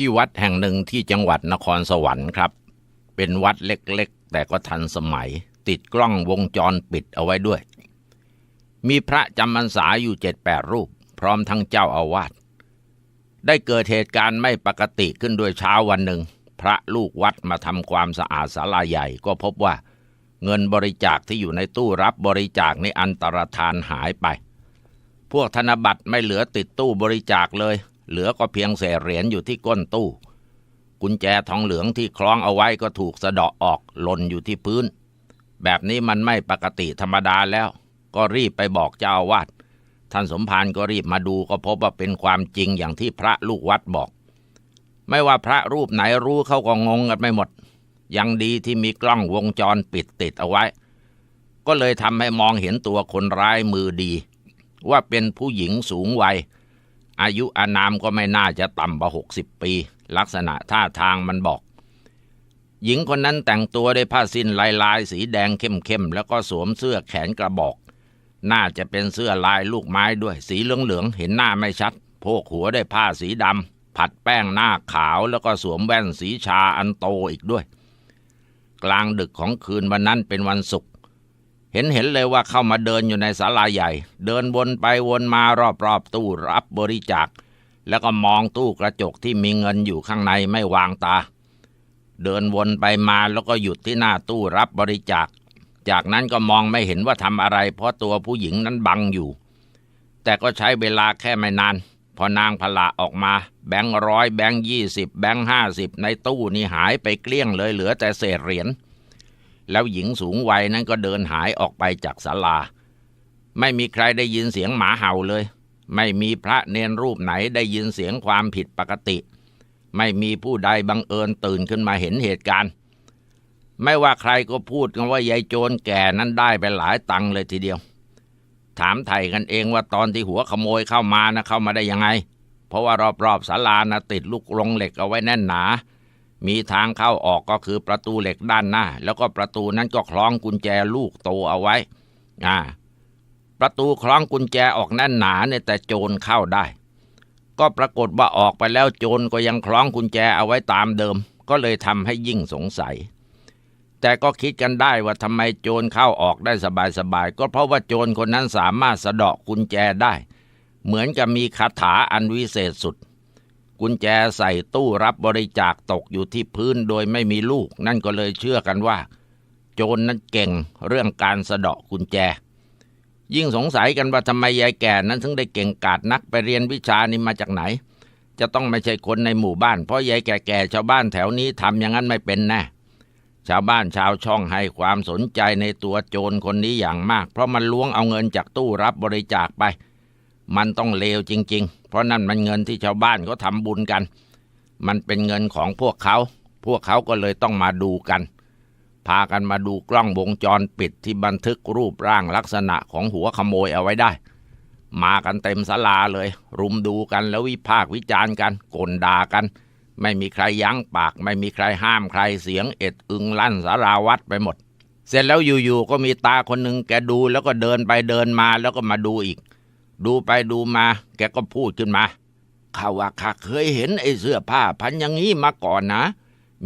ที่วัดแห่งหนึ่งที่จังหวัดนครสวรรค์ครับ เป็นวัดเล็กๆ แต่ก็ทันสมัย ติดกล้องวงจรปิดเอาไว้ด้วย มีพระจำพรรษาอยู่เจ็ดแปดรูป พร้อมทั้งเจ้าอาวาสได้เกิดเหตุการณ์ไม่ปกติขึ้นด้วยเช้าวันหนึ่ง พระลูกวัดมาทำความสะอาดศาลาใหญ่ก็พบว่า เงินบริจาคที่อยู่ในตู้รับบริจาคในอันตรธานหายไป พวกธนบัตรไม่เหลือติดตู้บริจาคเลย เหลือก็เพียงเศษเหรียญอยู่ที่ก้นตู้ กุญแจทองเหลืองที่คล้องเอาไว้ก็ถูกสะเดาะออกหล่นอยู่ที่พื้น แบบนี้มันไม่ปกติธรรมดาแล้ว ก็รีบไปบอกเจ้าอาวาสท่านสมภารก็รีบมาดูก็พบว่าเป็นความจริงอย่างที่พระลูกวัดบอก ไม่ว่าพระรูปไหนรู้เขาก็งงกันไม่หมด ยังดีที่มีกล้องวงจรปิดติดเอาไว้ ก็เลยทำให้มองเห็นตัวคนร้ายมือดี ว่าเป็นผู้หญิงสูงวัย อายุอานามก็ไม่น่าจะต่ำกว่าหกสิบปี ลักษณะท่าทางมันบอก หญิงคนนั้นแต่งตัวด้วยผ้าสิ้นลายลายสีแดงเข้มๆแล้วก็สวมเสื้อแขนกระบอก น่าจะเป็นเสื้อลายลูกไม้ด้วย สีเหลืองๆเห็นหน้าไม่ชัด โพกหัวด้วยผ้าสีดำผัดแป้งหน้าขาวแล้วก็สวมแว่นสีชาอันโตอีกด้วย กลางดึกของคืนวันนั้นเป็นวันศุกร์ เห็นเห็นเลยว่าเข้ามาเดินอยู่ในศาลาใหญ่ เดินวนไปวนมารอบๆตู้รับบริจาค แล้วก็มองตู้กระจกที่มีเงินอยู่ข้างในไม่วางตา เดินวนไปมาแล้วก็หยุดที่หน้าตู้รับบริจาค จากนั้นก็มองไม่เห็นว่าทำอะไร เพราะตัวผู้หญิงนั้นบังอยู่ แต่ก็ใช้เวลาแค่ไม่นาน พอนางพละออกมา แบงค์ร้อยแบงค์ยี่สิบแบงค์ห้าสิบในตู้นี่หายไปเกลี้ยงเลยเหลือแต่เศษเหรียญ แล้วหญิงสูงวัยนั้นก็เดินหายออกไปจากศาลา ไม่มีใครได้ยินเสียงหมาเห่าเลย ไม่มีพระเนนรูปไหนได้ยินเสียงความผิดปกติ ไม่มีผู้ใดบังเอิญตื่นขึ้นมาเห็นเหตุการณ์ ไม่ว่าใครก็พูดกันว่ายายโจรแก่นั้นได้ไปหลายตังเลยทีเดียว ถามไถ่กันเองว่าตอนที่หัวขโมยเข้ามานะเข้ามาได้ยังไง เพราะว่ารอบๆศาลานะติดลูกลงเหล็กเอาไว้แน่นหนา มีทางเข้าออกก็คือประตูเหล็กด้านหน้า แล้วก็ประตูนั้นก็คล้องกุญแจลูกโตเอาไว้ อ่า ประตูคล้องกุญแจออกแน่นหนาเนี่ยแต่โจรเข้าได้ ก็ปรากฏว่าออกไปแล้วโจรก็ยังคล้องกุญแจเอาไว้ตามเดิม ก็เลยทำให้ยิ่งสงสัย แต่ก็คิดกันได้ว่าทำไมโจรเข้าออกได้สบายๆก็เพราะว่าโจรคนนั้นสามารถสะเดาะกุญแจได้ เหมือนกับมีคาถาอันวิเศษสุด กุญแจใส่ตู้รับบริจาคตกอยู่ที่พื้นโดยไม่มีลูก นั่นก็เลยเชื่อกันว่า โจรนั้นเก่งเรื่องการสะเดาะกุญแจ ยิ่งสงสัยกันว่าทำไมยายแก่นั้นถึงได้เก่งกาจนักไปเรียนวิชานี้มาจากไหน จะต้องไม่ใช่คนในหมู่บ้าน เพราะยายแก่ๆชาวบ้านแถวนี้ทำอย่างนั้นไม่เป็นแน่ชาวบ้านชาวช่องให้ความสนใจในตัวโจรคนนี้อย่างมาก เพราะมันล้วงเอาเงินจากตู้รับบริจาคไป มันต้องเลวจริง ๆ เพราะนั่นมันเงินที่ชาวบ้านเขาทำบุญกัน มันเป็นเงินของพวกเขา พวกเขาก็เลยต้องมาดูกัน พากันมาดูกล้องวงจรปิดที่บันทึกรูปร่างลักษณะของหัวขโมยเอาไว้ได้ มากันเต็มศาลาเลย รุมดูกันแล้ววิพากษ์วิจารณ์กันกลด่ากัน ไม่มีใครยั้งปาก ไม่มีใครห้ามใครเสียงเอ็ดอึงลั่นสาราวัดไปหมด เสร็จแล้วอยู่ๆก็มีตาคนหนึ่งแกดูแล้วก็เดินไปเดินมาแล้วก็มาดูอีก ดูไปดูมา แกก็พูดขึ้นมาข้าว่าข้าเคยเห็นไอ้เสื้อผ้าพันอย่างนี้มาก่อนนะ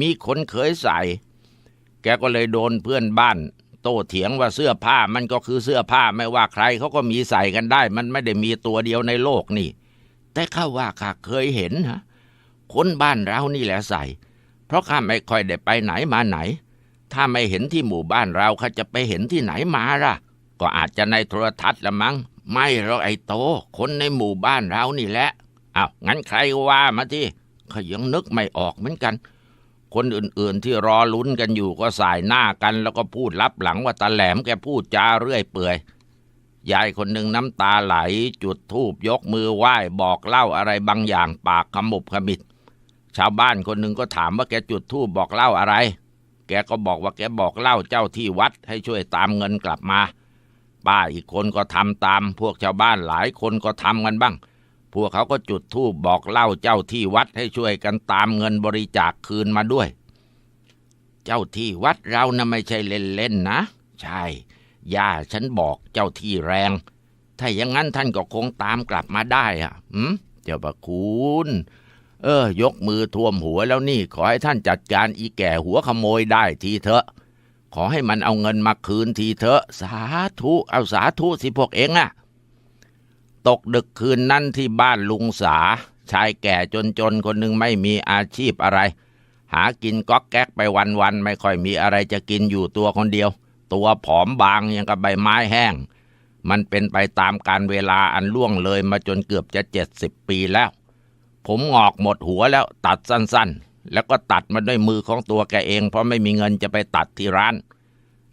มีคนเคยใส่ แกก็เลยโดนเพื่อนบ้าน โต้เถียงว่าเสื้อผ้ามันก็คือเสื้อผ้าไม่ว่าใครเขาก็มีใส่กันได้ มันไม่ได้มีตัวเดียวในโลกนี่ แต่ข้าว่าข้าเคยเห็นฮะคนบ้านเรานี่แหละใส่ เพราะข้าไม่ค่อยได้ไปไหนมาไหน ถ้าไม่เห็นที่หมู่บ้านเราข้าจะไปเห็นที่ไหนมาล่ะ ก็อาจจะในโทรทัศน์ละมั้ง ไม่หรอกไอ้โต คนในหมู่บ้านเรานี่แหละอ้าวงั้นใครว่ามาที่เขายังนึกไม่ออกเหมือนกัน คนอื่นๆที่รอลุ้นกันอยู่ก็สายหน้ากัน แล้วก็พูดลับหลังว่าตาแหลมแกพูดจาเรื่อยเปื่อยยายคนหนึ่งน้ำตาไหล จุดธูปยกมือไหว้บอกเล่าอะไรบางอย่างปากขมุบขมิดชาวบ้านคนหนึ่งก็ถามว่าแกจุดธูปบอกเล่าอะไร แกก็บอกว่าแกบอกเล่าเจ้าที่วัดให้ช่วยตามเงินกลับมา ป้าอีกคนก็ทำตาม พวกชาวบ้านหลายคนก็ทำกันบ้าง พวกเขาก็จุดธูปบอกเล่าเจ้าที่วัดให้ช่วยกันตามเงินบริจาคคืนมาด้วย เจ้าที่วัดเรานะไม่ใช่เล่นๆนะ ใช่ ย่าฉันบอกเจ้าที่แรง ถ้าอย่างนั้นท่านก็คงตามกลับมาได้อะหืมเจ้าประคุณเออ ยกมือท่วมหัวแล้วนี่ ขอให้ท่านจัดการอีแก่หัวขโมยได้ทีเถอะ ขอให้มันเอาเงินมาคืนทีเถอะ สาธุเอาสาธุสิพวกเองอะตกดึกคืนนั้นที่บ้านลุงสา ชายแก่จนๆ คนหนึ่งไม่มีอาชีพอะไร หากินก๊อกแก๊กไปวันๆ ไม่ค่อยมีอะไรจะกินอยู่ตัวคนเดียว ตัวผอมบางยังกับใบไม้แห้ง มันเป็นไปตามการเวลาอันล่วงเลยมาจนเกือบจะเจ็ดสิบปีแล้ว ผมงอกหมดหัวแล้วตัดสั้นๆ แล้วก็ตัดมาด้วยมือของตัวแกเอง เพราะไม่มีเงินจะไปตัดที่ร้าน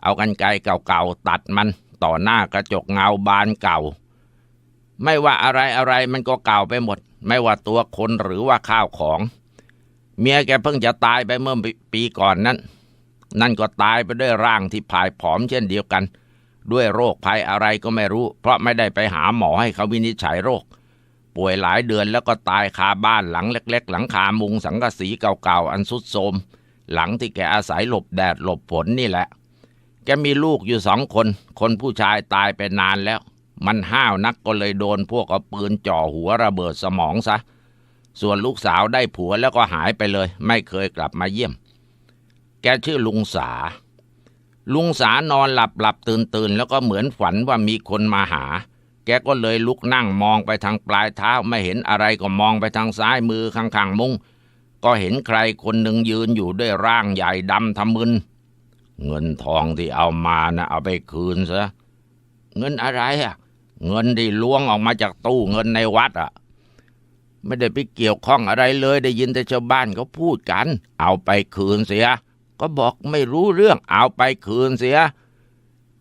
เอากันไกรเก่าๆตัดมันต่อหน้ากระจกเงาบานเก่า ไม่ว่าอะไรอะไรมันก็เก่าไปหมด ไม่ว่าตัวคนหรือว่าข้าวของ เมียแกเพิ่งจะตายไปเมื่อปีก่อนนั้น นั่นก็ตายไปด้วยร่างที่ผายผอมเช่นเดียวกัน ด้วยโรคภัยอะไรก็ไม่รู้ เพราะไม่ได้ไปหาหมอให้เขาวินิจฉัยโรค ป่วยหลายเดือนแล้วก็ตายคาบ้านหลังเล็ก ๆ หลังคามุงสังกะสีเก่าๆอันสุดโทมหลังที่แกอาศัยหลบแดดหลบฝนนี่แหละ แกมีลูกอยู่สองคน คนผู้ชายตายไปนานแล้ว มันห้าวนักก็เลยโดนพวกเอาปืนจ่อหัวระเบิดสมองซะ ส่วนลูกสาวได้ผัวแล้วก็หายไปเลย ไม่เคยกลับมาเยี่ยม แกชื่อลุงสา ลุงสานอนหลับหลับตื่นตื่นแล้วก็เหมือนฝันว่ามีคนมาหา แกก็เลยลุกนั่งมองไปทางปลายเท้าไม่เห็นอะไรก็มองไปทางซ้ายมือข้างๆมุง้งก็เห็นใครคนหนึ่งยืนอยู่ด้วยร่างใหญ่ดำทำมึน เงินทองที่เอามานะเอาไปคืนซะเงินอะไรอะ เงินที่ล้วงออกมาจากตู้เงินในวัดอะ ไม่ได้ไปเกี่ยวข้องอะไรเลยได้ยินแต่ชาวบ้านเขาพูดกัน เอาไปคืนเสีย ก็บอกไม่รู้เรื่องเอาไปคืนเสีย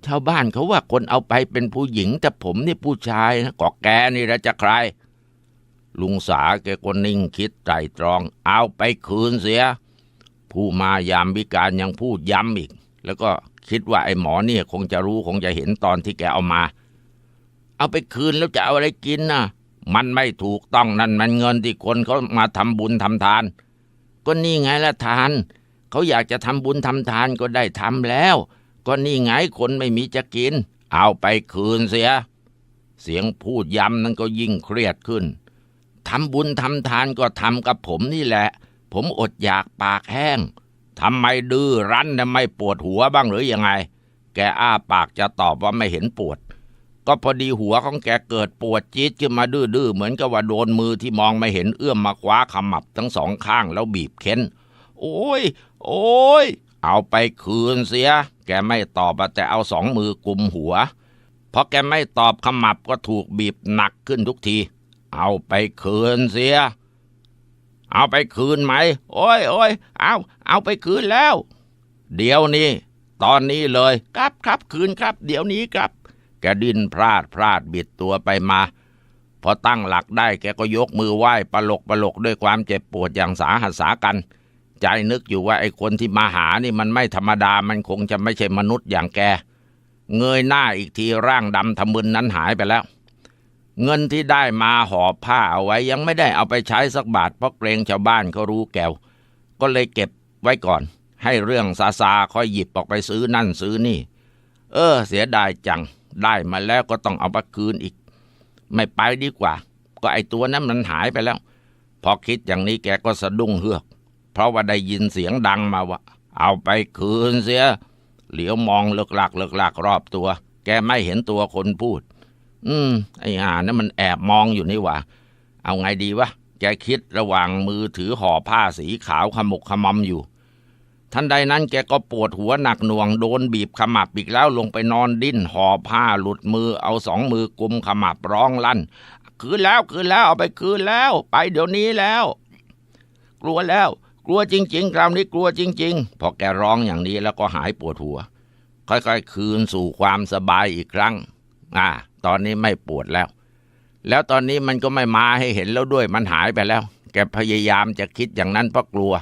ชาวบ้านเขาว่าคนเอาไปเป็นผู้หญิง แต่ผมนี่ผู้ชายนะก็แกนี่ละจะใคร ลุงสาแกก็นิ่งคิดไตรตรอง เอาไปคืนเสีย ผู้มายามวิการยังพูดย้ำอีก แล้วก็คิดว่าไอ้หมอเนี่ยคงจะรู้คงจะเห็นตอนที่แกเอามา เอาไปคืนแล้วจะเอาอะไรกินน่ะ มันไม่ถูกต้องนั่นมันเงินที่คนเขามาทำบุญทำทาน ก็นี่ไงละทาน เขาอยากจะทำบุญทำทานก็ได้ทำแล้ว ก็นี่ไงคนไม่มีจะกิน เอาไปคืนเสีย เสียงพูดย้ำนั้นก็ยิ่งเครียดขึ้นทำบุญทำทานก็ทำกับผมนี่แหละ ผมอดอยากปากแห้งทำไมดื้อรั้นนะไมปวดหัวบ้างหรือยังไง แกอ้าปากจะตอบว่าไม่เห็นปวด ก็พอดีหัวของแกเกิดปวดจี๊ดขึ้นมาดื้อๆเหมือนกับว่าโดนมือที่มองไม่เห็นเอื้อมมาคว้าขมับทั้งสองข้างแล้วบีบเค้น โอ้ย โอ้ย เอาไปคืนเสีย แกไม่ตอบอะแต่เอาสองมือกุมหัว เพราะแกไม่ตอบขมับก็ถูกบีบหนักขึ้นทุกที เอาไปคืนเสีย เอาไปคืนไหม โอ้ยโอ้ยเอาเอาไปคืนแล้ว เดี๋ยวนี้ ตอนนี้เลย ครับครับคืนครับ เดี๋ยวนี้ครับ แกดิ้นพลาดพลาดบิดตัวไปมา พอตั้งหลักได้แกก็ยกมือไหว้ปลกปลกด้วยความเจ็บปวดอย่างสาหัสสากัน ใจนึกอยู่ว่าไอ้คนที่มาหานี่มันไม่ธรรมดามันคงจะไม่ใช่มนุษย์อย่างแก เงยหน้าอีกทีร่างดำทะมึนนั้นหายไปแล้ว เงินที่ได้มาห่อผ้าเอาไว้ยังไม่ได้เอาไปใช้สักบาทเพราะเกรงชาวบ้านเขารู้แกวก็เลยเก็บไว้ก่อน ให้เรื่องซาซาค่อยหยิบออกไปซื้อนั่นซื้อนี่ เออ เสียดายจังได้มาแล้วก็ต้องเอาไปคืนอีก ไม่ไปดีกว่า ก็ไอตัวนั้นมันหายไปแล้ว พอคิดอย่างนี้แกก็สะดุ้งเฮือก เพราะว่าได้ยินเสียงดังมาว่า เอาไปคืนเสีย เหลียวมองเลิกหลักเลิกหลักรอบตัว แกไม่เห็นตัวคนพูด อืม ไอ้ห่านั่นมันแอบมองอยู่นี่ว่า เอาไงดีวะ แกคิดระหว่างมือถือห่อผ้าสีขาวขมุกขมำอยู่ ทันใดนั้นแกก็ปวดหัวหนักหน่วงโดนบีบขมับอีกแล้วลงไปนอนดิ้นห่อผ้าหลุดมือเอาสองมือกุมขมับร้องลั่น คืนแล้วคืนแล้วเอาไปคืนแล้ว ไปเดี๋ยวนี้แล้ว กลัวแล้ว กลัวจริง ๆ คราวนี้กลัวจริง ๆ พอแกร้องอย่างนี้แล้วก็หายปวดหัว ค่อยๆ คืนสู่ความสบายอีกครั้ง อ่า ตอนนี้ไม่ปวดแล้ว แล้วตอนนี้มันก็ไม่มาให้เห็นแล้วด้วยมันหายไปแล้ว แกพยายามจะคิดอย่างนั้นเพราะกลัว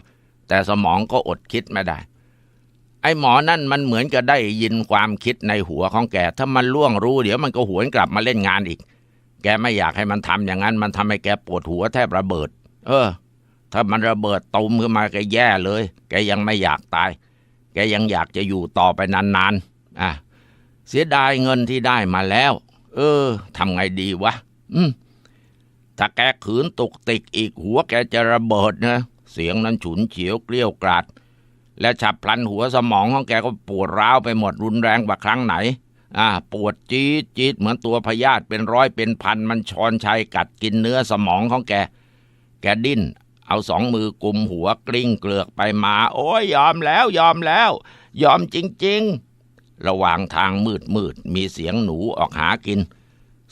แต่สมองก็อดคิดไม่ได้ ไอ้หมอนั่นมันเหมือนกับได้ยินความคิดในหัวของแก ถ้ามันล่วงรู้ เดี๋ยวมันก็หวนกลับมาเล่นงานอีก แกไม่อยากให้มันทำอย่างนั้น มันทำให้แกปวดหัวแทบระเบิด เออ ถ้ามันระเบิดตุมขึ้นมาแกแย่เลย แกยังไม่อยากตาย แกยังอยากจะอยู่ต่อไปนานๆอะเสียดายเงินที่ได้มาแล้ว เออทำไงดีวะ อืมถ้าแกขืนตุกติกอีกหัวแกจะระเบิดนะเสียงนั้นฉุนเฉียวเกลี้ยวกราด และฉับพลันหัวสมองของแกก็ปวดร้าวไปหมดรุนแรงกว่าครั้งไหน อ่า ปวดจี๊ดจี๊ดเหมือนตัวพยาธิเป็นร้อยเป็นพันมันชอนชัยกัดกินเนื้อสมองของแก แกดิ้น เอาสองมือกุมหัวกลิ้งเกลือกไปมา โอ้ยยอมแล้วยอมแล้ว ยอมจริง ๆ ระหว่างทางมืดมืดๆมีเสียงหนูออกหากิน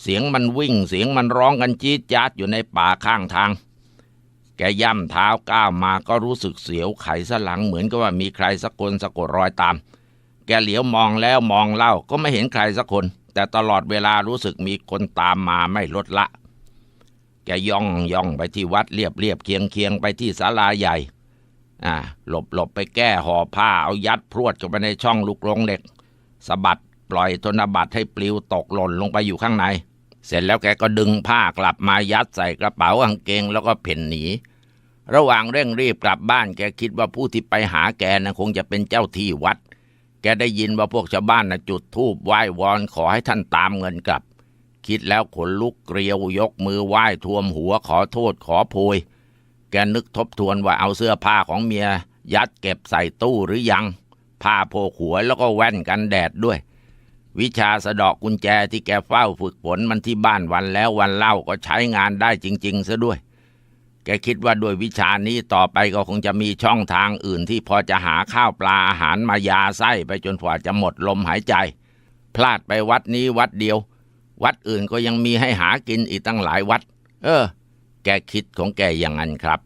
เสียงมันวิ่งเสียงมันร้องกันจี๊ดจ๊าดอยู่ในป่าข้างทาง แกย่ำเท้าก้าวมาก็รู้สึกเสียวไขสลังเหมือนกับว่ามีใครสักคนสะกดรอยตาม แกเหลียวมองแล้วมองเล่าก็ไม่เห็นใครสักคน แต่ตลอดเวลารู้สึกมีคนตามมาไม่ลดละ กย่องย่องไปที่วัดเรียบเรียบเคียงเคียงไปที่ศาลาใหญ่ อ่า หลบหลบไปแก้ห่อผ้าเอายัดพรวดเข้าไปในช่องลูกลงเหล็กสะบัดปล่อยธนบัตรให้ปลิวตกหล่นลงไปอยู่ข้างใน เสร็จแล้วแกก็ดึงผ้ากลับมายัดใส่กระเป๋ากางเกงแล้วก็เพ่นหนี ระหว่างเร่งรีบกลับบ้านแกคิดว่าผู้ที่ไปหาแกนะคงจะเป็นเจ้าที่วัด แกได้ยินว่าพวกชาวบ้านนะจุดธูปไหว้วอนขอให้ท่านตามเงินกลับ คิดแล้วขนลุกเกลียวยกมือไหว้ท่วมหัวขอโทษขอโพย แกนึกทบทวนว่าเอาเสื้อผ้าของเมีย ยัดเก็บใส่ตู้หรือยัง ผ้าโพกหัวแล้วก็แว่นกันแดดด้วย วิชาสะดอกกุญแจที่แกเฝ้าฝึกฝนมันที่บ้านวันแล้ววันเล่าก็ใช้งานได้จริง ๆ ซะด้วย แกคิดว่าด้วยวิชานี้ต่อไปก็คงจะมีช่องทางอื่นที่พอจะหาข้าวปลาอาหารมายาไส้ไปจนกว่าจะหมดลมหายใจ พลาดไปวัดนี้วัดเดียว วัดอื่นก็ยังมีให้หากินอีกตั้งหลายวัด เออ แกคิดของแกอย่างนั้นครับ